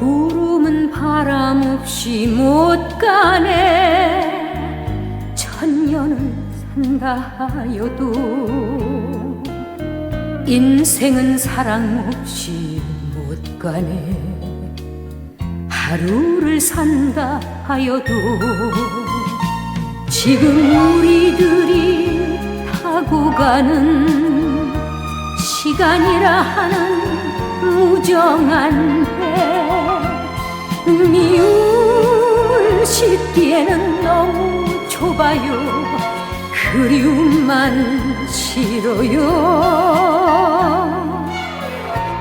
구름은 바람 없이 못 가네. 천년을 산다 하여도 인생은 사랑 없이 못 가네. 하루를 산다 하여도 지금 우리들이 타고 가는 시간이라 하는 무정한 배 싣기에는 너무 좁아요. 그리움만 싫어요.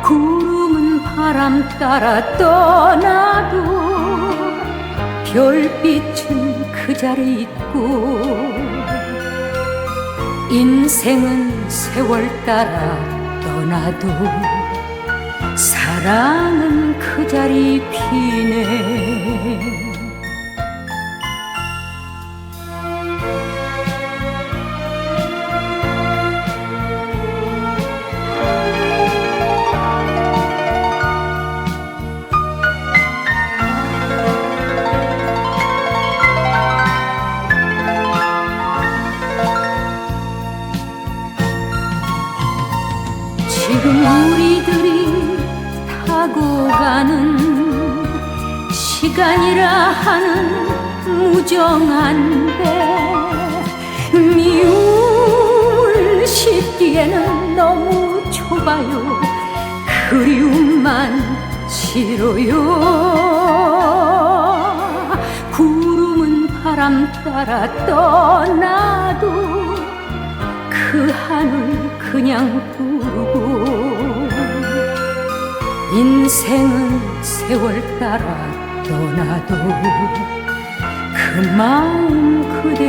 구름은 바람 따라 떠나도 별빛은 그 자리 있고 인생은 세월 따라 떠나도 사랑은 그 자리 피네 지금 우리들이 타고 가는 시간이라 하는 무정한 배. 미움을 싣기에는 너무 좁아요. 그리움만 싫어요. 구름은 바람 따라 떠나도 그 하늘 그냥 부르고 인생은 세월 따라 떠나도 그 마음 그대